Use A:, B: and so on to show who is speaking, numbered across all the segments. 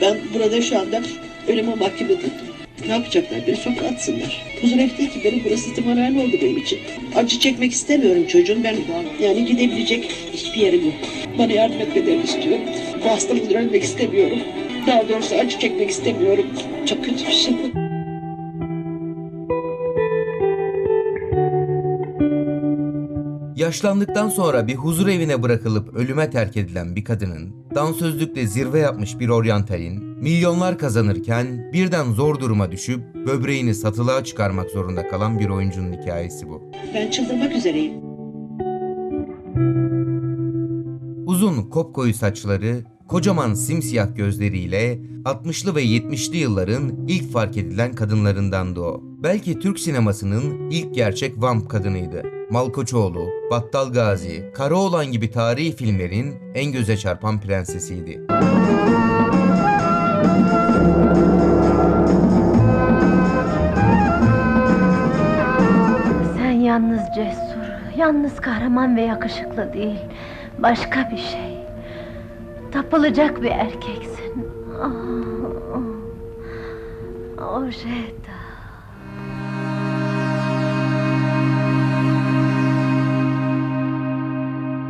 A: Ben burada şu anda ölüme mahkum edildim. Ne yapacaklar? Beni sokağa atsınlar. Huzur ev değil ki benim burası tımarhane oldu benim için. Acı çekmek istemiyorum çocuğum. Ben yani gidebilecek hiçbir yerim yok. Bana yardım etmelerini istiyorum. Bu hastalıktan ölmek istemiyorum. Daha doğrusu acı çekmek istemiyorum. Çok kötü bir şey
B: Yaşlandıktan sonra bir huzur evine bırakılıp ölüme terk edilen bir kadının, dansözlükle zirve yapmış bir oryantalin, milyonlar kazanırken birden zor duruma düşüp böbreğini satılığa çıkarmak zorunda kalan bir oyuncunun hikayesi bu.
A: Ben çıldırmak üzereyim.
B: Uzun kopkoyu saçları, kocaman simsiyah gözleriyle 60'lı ve 70'li yılların ilk fark edilen kadınlarındandı o. Belki Türk sinemasının ilk gerçek vamp kadınıydı. Malkoçoğlu, Battal Gazi, Karaoğlan gibi tarihi filmlerin en göze çarpan prensesiydi.
C: Sen yalnız cesur, yalnız kahraman ve yakışıklı değil. Başka bir şey. Tapılacak bir erkeksin. Ah, ah. Ojeda.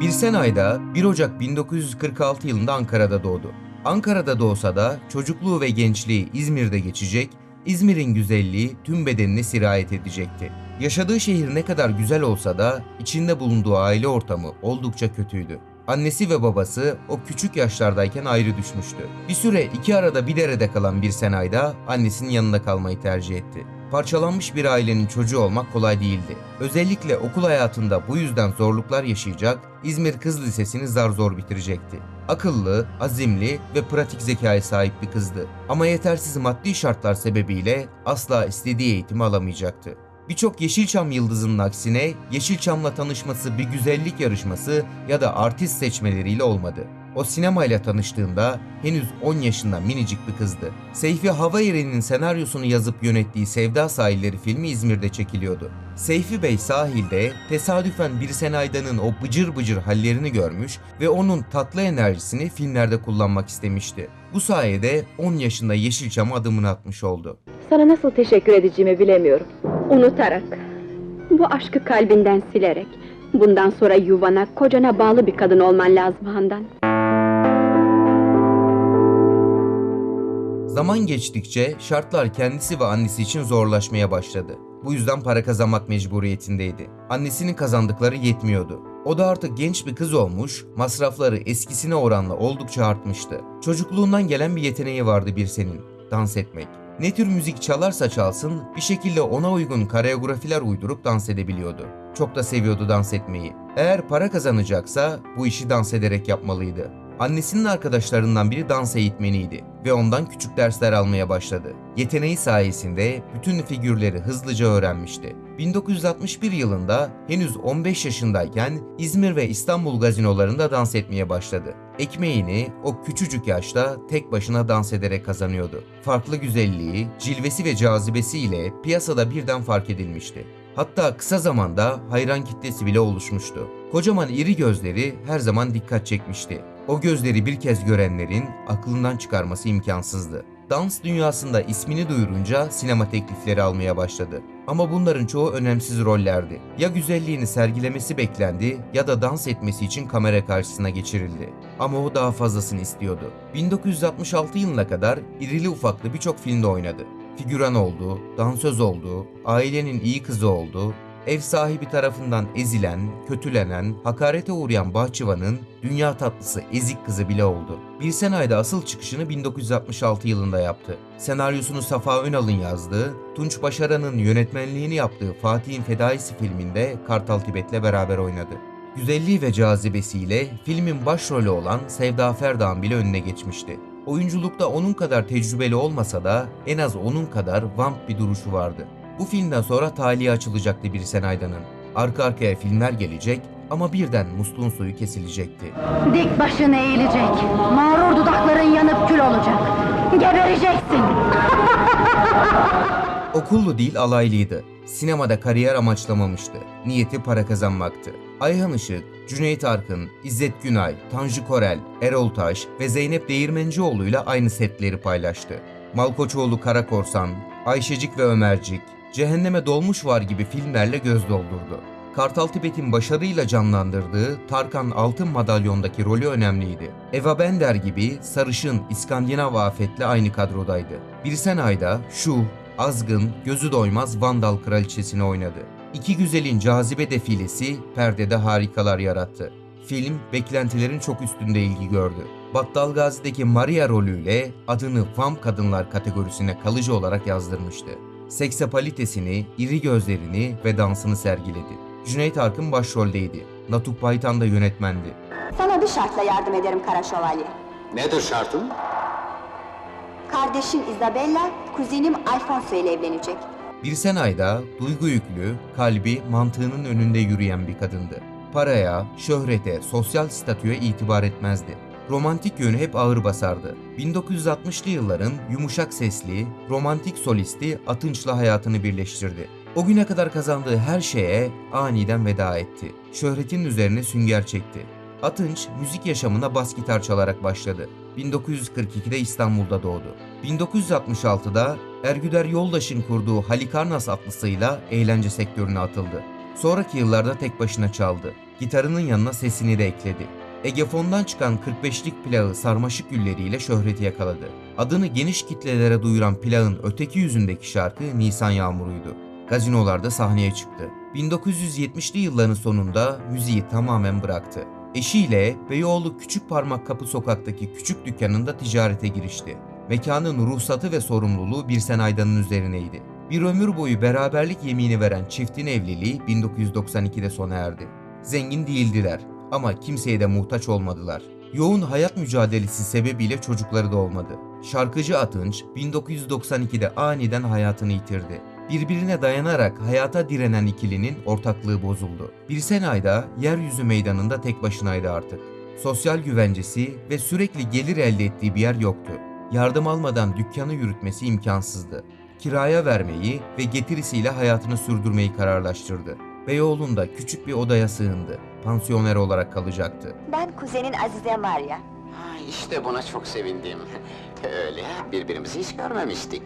B: Birsen Ayda 1 Ocak 1946 yılında Ankara'da doğdu. Ankara'da doğsa da çocukluğu ve gençliği İzmir'de geçecek, İzmir'in güzelliği tüm bedenine sirayet edecekti. Yaşadığı şehir ne kadar güzel olsa da içinde bulunduğu aile ortamı oldukça kötüydü. Annesi ve babası o küçük yaşlardayken ayrı düşmüştü. Bir süre iki arada bir derede kalan Birsen Ayda annesinin yanında kalmayı tercih etti. Parçalanmış bir ailenin çocuğu olmak kolay değildi. Özellikle okul hayatında bu yüzden zorluklar yaşayacak, İzmir Kız Lisesi'ni zar zor bitirecekti. Akıllı, azimli ve pratik zekaya sahip bir kızdı. Ama yetersiz maddi şartlar sebebiyle asla istediği eğitimi alamayacaktı. Birçok Yeşilçam yıldızının aksine Yeşilçam'la tanışması bir güzellik yarışması ya da artist seçmeleriyle olmadı. O sinemayla tanıştığında henüz 10 yaşında minicik bir kızdı. Seyfi Havayeri'nin senaryosunu yazıp yönettiği Sevda Sahilleri filmi İzmir'de çekiliyordu. Seyfi Bey sahilde tesadüfen bir Senayda'nın o bıcır bıcır hallerini görmüş ve onun tatlı enerjisini filmlerde kullanmak istemişti. Bu sayede 10 yaşında Yeşilçam'a adımını atmış oldu.
D: Sana nasıl teşekkür edeceğimi bilemiyorum. Unutarak. Bu aşkı kalbinden silerek. Bundan sonra yuvana, kocana bağlı bir kadın olman lazım Handan.
B: Zaman geçtikçe şartlar kendisi ve annesi için zorlaşmaya başladı. Bu yüzden para kazanmak mecburiyetindeydi. Annesinin kazandıkları yetmiyordu. O da artık genç bir kız olmuş, masrafları eskisine oranla oldukça artmıştı. Çocukluğundan gelen bir yeteneği vardı bir senin, dans etmek. Ne tür müzik çalarsa çalsın bir şekilde ona uygun koreografiler uydurup dans edebiliyordu. Çok da seviyordu dans etmeyi. Eğer para kazanacaksa bu işi dans ederek yapmalıydı. Annesinin arkadaşlarından biri dans eğitmeniydi ve ondan küçük dersler almaya başladı. Yeteneği sayesinde bütün figürleri hızlıca öğrenmişti. 1961 yılında henüz 15 yaşındayken İzmir ve İstanbul gazinolarında dans etmeye başladı. Ekmeğini o küçücük yaşta tek başına dans ederek kazanıyordu. Farklı güzelliği, cilvesi ve cazibesiyle piyasada birden fark edilmişti. Hatta kısa zamanda hayran kitlesi bile oluşmuştu. Kocaman iri gözleri her zaman dikkat çekmişti. O gözleri bir kez görenlerin aklından çıkarması imkansızdı. Dans dünyasında ismini duyurunca sinema teklifleri almaya başladı. Ama bunların çoğu önemsiz rollerdi. Ya güzelliğini sergilemesi beklendi ya da dans etmesi için kamera karşısına geçirildi. Ama o daha fazlasını istiyordu. 1966 yılına kadar irili ufaklı birçok filmde oynadı. Figüran oldu, dansöz oldu, ailenin iyi kızı oldu, ev sahibi tarafından ezilen, kötülenen, hakarete uğrayan bahçıvanın dünya tatlısı ezik kızı bile oldu. Bir senayda asıl çıkışını 1966 yılında yaptı. Senaryosunu Safa Önal'ın yazdığı, Tunç Başaran'ın yönetmenliğini yaptığı Fatih'in Fedaisi filminde Kartal Tibet'le beraber oynadı. Güzelliği ve cazibesiyle filmin başrolü olan Sevda Ferdağan bile önüne geçmişti. Oyunculukta onun kadar tecrübeli olmasa da en az onun kadar vamp bir duruşu vardı. Bu filmden sonra talihe açılacaktı bir Senayda'nın. Arka arkaya filmler gelecek ama birden musluğun suyu kesilecekti.
C: Dik başın eğilecek. Mağrur dudakların yanıp kül olacak. Gebereceksin.
B: Okullu değil alaylıydı. Sinemada kariyer amaçlamamıştı. Niyeti para kazanmaktı. Ayhan Işık, Cüneyt Arkın, İzzet Günay, Tanju Korel, Erol Taş ve Zeynep Değirmencioğlu ile aynı setleri paylaştı. Malkoçoğlu Kara Korsan, Ayşecik ve Ömercik, Cehenneme Dolmuş Var gibi filmlerle göz doldurdu. Kartal Tibet'in başarıyla canlandırdığı Tarkan Altın Madalyon'daki rolü önemliydi. Eva Bender gibi sarışın İskandinav afetle aynı kadrodaydı. Birsen Ayda Şu, Azgın, Gözü Doymaz Vandal Kraliçesini oynadı. İki güzelin cazibe defilesi perdede harikalar yarattı. Film beklentilerin çok üstünde ilgi gördü. Battal Gazi'deki Maria rolüyle adını Vam kadınlar kategorisine kalıcı olarak yazdırmıştı. Seksapalitesini, iri gözlerini ve dansını sergiledi. Cüneyt Arkın başroldeydi. Natuk Baytan da yönetmendi.
E: Sana bir şartla yardım ederim Kara Şövalye.
F: Nedir şartın?
E: Kardeşin Isabella, kuzenim Alfonso ile evlenecek.
B: Birsen Ayda duygu yüklü, kalbi mantığının önünde yürüyen bir kadındı. Paraya, şöhrete, sosyal statüye itibar etmezdi. Romantik yönü hep ağır basardı. 1960'lı yılların yumuşak sesli, romantik solisti Atınç'la hayatını birleştirdi. O güne kadar kazandığı her şeye aniden veda etti. Şöhretin üzerine sünger çekti. Atınç müzik yaşamına bas gitar çalarak başladı. 1942'de İstanbul'da doğdu. 1966'da Ergüder Yoldaş'ın kurduğu Halikarnas atlısıyla eğlence sektörüne atıldı. Sonraki yıllarda tek başına çaldı. Gitarının yanına sesini de ekledi. Egefon'dan çıkan 45'lik plağı Sarmaşık Gülleriyle şöhreti yakaladı. Adını geniş kitlelere duyuran plağın öteki yüzündeki şarkı Nisan Yağmuru'ydu. Gazinolarda sahneye çıktı. 1970'li yılların sonunda müziği tamamen bıraktı. Eşiyle Beyoğlu Küçük Parmak Kapı sokaktaki küçük dükkanında ticarete girişti. Mekanın ruhsatı ve sorumluluğu Birsen Aydan'ın üzerineydi. Bir ömür boyu beraberlik yemini veren çiftin evliliği 1992'de sona erdi. Zengin değildiler ama kimseye de muhtaç olmadılar. Yoğun hayat mücadelesi sebebiyle çocukları da olmadı. Şarkıcı Atınç 1992'de aniden hayatını yitirdi. Birbirine dayanarak hayata direnen ikilinin ortaklığı bozuldu. Bir senayda yeryüzü meydanında tek başınaydı artık. Sosyal güvencesi ve sürekli gelir elde ettiği bir yer yoktu. Yardım almadan dükkanı yürütmesi imkansızdı. Kiraya vermeyi ve getirisiyle hayatını sürdürmeyi kararlaştırdı. Beyoğlu'nda küçük bir odaya sığındı. Pansiyoner olarak kalacaktı.
E: Ben kuzenin Azize Maria.
F: Ha, işte buna çok sevindim. Öyle, birbirimizi hiç görmemiştik.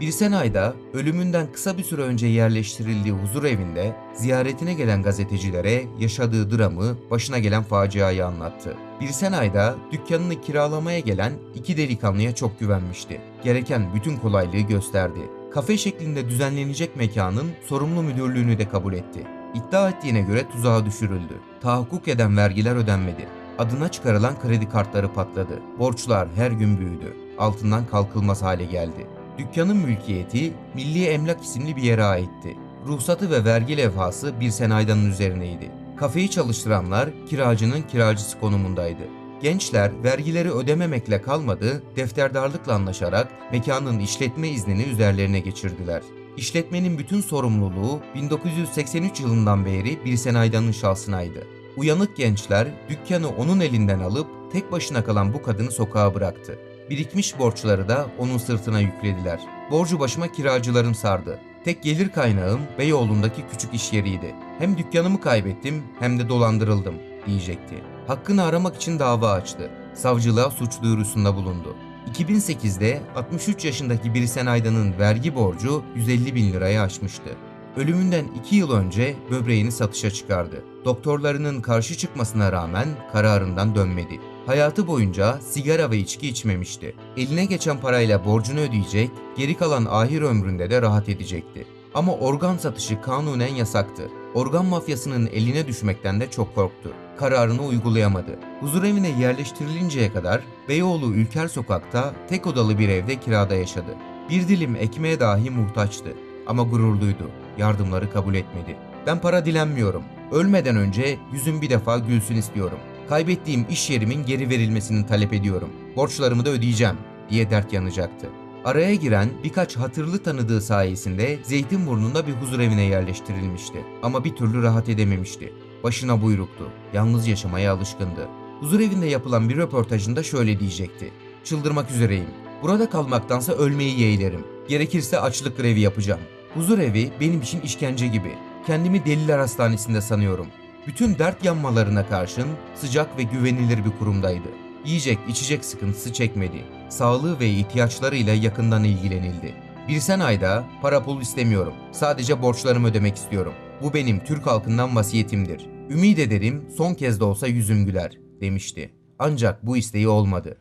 B: Bir ayda ölümünden kısa bir süre önce yerleştirildiği huzur evinde ziyaretine gelen gazetecilere yaşadığı dramı, başına gelen faciayı anlattı. Bir ayda dükkanını kiralamaya gelen iki delikanlıya çok güvenmişti. Gereken bütün kolaylığı gösterdi. Kafe şeklinde düzenlenecek mekanın sorumlu müdürlüğünü de kabul etti. İddia ettiğine göre tuzağa düşürüldü. Tahakkuk eden vergiler ödenmedi. Adına çıkarılan kredi kartları patladı. Borçlar her gün büyüdü. Altından kalkılmaz hale geldi. Dükkanın mülkiyeti Milli Emlak isimli bir yere aitti. Ruhsatı ve vergi levhası bir senaydanın üzerineydi. Kafeyi çalıştıranlar kiracının kiracısı konumundaydı. Gençler vergileri ödememekle kalmadı, defterdarlıkla anlaşarak mekanın işletme iznini üzerlerine geçirdiler. İşletmenin bütün sorumluluğu 1983 yılından beri bir senaydanın şahsınaydı. Uyanık gençler dükkanı onun elinden alıp tek başına kalan bu kadını sokağa bıraktı. Birikmiş borçları da onun sırtına yüklediler. Borcu başıma kiracılarım sardı. Tek gelir kaynağım Beyoğlu'ndaki küçük iş yeriydi. Hem dükkanımı kaybettim hem de dolandırıldım diyecekti. Hakkını aramak için dava açtı. Savcılığa suç duyurusunda bulundu. 2008'de 63 yaşındaki Birisen Aydan'ın vergi borcu 150 bin lirayı aşmıştı. Ölümünden 2 yıl önce böbreğini satışa çıkardı. Doktorlarının karşı çıkmasına rağmen kararından dönmedi. Hayatı boyunca sigara ve içki içmemişti. Eline geçen parayla borcunu ödeyecek, geri kalan ahir ömründe de rahat edecekti. Ama organ satışı kanunen yasaktı. Organ mafyasının eline düşmekten de çok korktu. Kararını uygulayamadı. Huzurevine yerleştirilinceye kadar Beyoğlu Ülker Sokak'ta tek odalı bir evde kirada yaşadı. Bir dilim ekmeğe dahi muhtaçtı. Ama gururluydu. Yardımları kabul etmedi. Ben para dilenmiyorum. Ölmeden önce yüzüm bir defa gülsün istiyorum. Kaybettiğim iş yerimin geri verilmesini talep ediyorum. Borçlarımı da ödeyeceğim diye dert yanacaktı. Araya giren birkaç hatırlı tanıdığı sayesinde Zeytinburnu'nda bir huzurevine yerleştirilmişti. Ama bir türlü rahat edememişti. Başına buyruktu. Yalnız yaşamaya alışkındı. Huzurevinde yapılan bir röportajında şöyle diyecekti. Çıldırmak üzereyim. Burada kalmaktansa ölmeyi yeğlerim. Gerekirse açlık grevi yapacağım. Huzur evi benim için işkence gibi. Kendimi deliler hastanesinde sanıyorum. Bütün dert yanmalarına karşın sıcak ve güvenilir bir kurumdaydı. Yiyecek, içecek sıkıntısı çekmedi. Sağlığı ve ihtiyaçlarıyla yakından ilgilenildi. Bir sen ayda para pul istemiyorum. Sadece borçlarımı ödemek istiyorum. Bu benim Türk halkından vasiyetimdir. Ümid ederim son kez de olsa yüzüm güler demişti. Ancak bu isteği olmadı.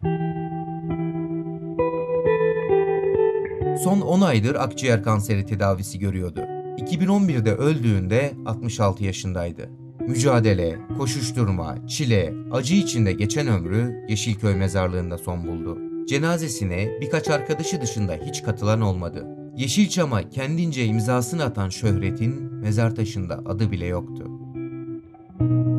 B: Son 10 aydır akciğer kanseri tedavisi görüyordu. 2011'de öldüğünde 66 yaşındaydı. Mücadele, koşuşturma, çile, acı içinde geçen ömrü Yeşilköy mezarlığında son buldu. Cenazesine birkaç arkadaşı dışında hiç katılan olmadı. Yeşilçam'a kendince imzasını atan şöhretin mezar taşında adı bile yoktu. thank you